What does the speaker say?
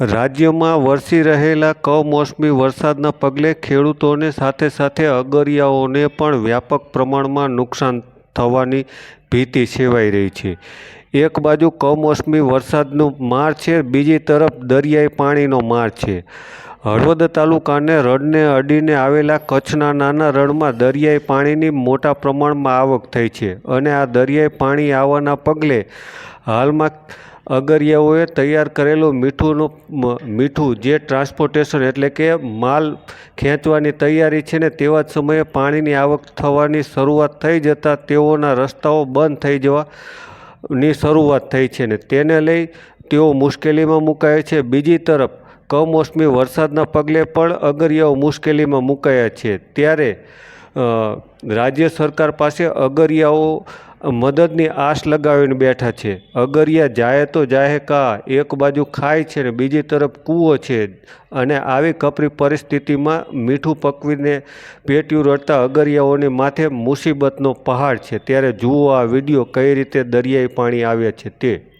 રાજ્યમાં વરસી રહેલા કમોસમી વરસાદના પગલે ખેડૂતોને સાથે સાથે અગરિયાઓને પણ વ્યાપક પ્રમાણમાં નુકસાન થવાની ભીતિ સેવાઈ રહી છે. એક બાજુ કમોસમી વરસાદનું માર છે, બીજી તરફ દરિયાઈ પાણીનો માર છે. હળવદ તાલુકાને રણને અડીને આવેલા કચ્છના નાના રણમાં દરિયાઈ પાણીની મોટા પ્રમાણમાં આવક થઈ છે અને આ દરિયાઈ પાણી આવવાના પગલે હાલમાં અગરિયાઓએ તૈયાર કરેલું મીઠુંનું મીઠું જે ટ્રાન્સપોર્ટેશન એટલે કે માલ ખેંચવાની તૈયારી છે ને તેવા જ સમયે પાણીની આવક થવાની શરૂઆત થઈ જતાં તેઓના રસ્તાઓ બંધ થઈ જવાની શરૂઆત થઈ છે ને તેને લઈ તેઓ મુશ્કેલીમાં મુકાયા છે. બીજી તરફ, કમોસમી વરસાદના પગલે પણ અગરિયાઓ મુશ્કેલીમાં મુકાયા છે. ત્યારે રાજ્ય સરકાર પાસે અગરિયાઓ મદદની આશ લગાવીને બેઠા છે. અગરિયા જાય તો જાય કા, એક બાજુ ખાય છે ને બીજી તરફ કૂવો છે. અને આવી કપરી પરિસ્થિતિમાં મીઠું પકવીને પેટ્યું રડતા અગરિયાઓની માથે મુસીબતનો પહાડ છે. ત્યારે જુઓ આ વીડિયો કઈ રીતે દરિયાઈ પાણી આવે છે તે.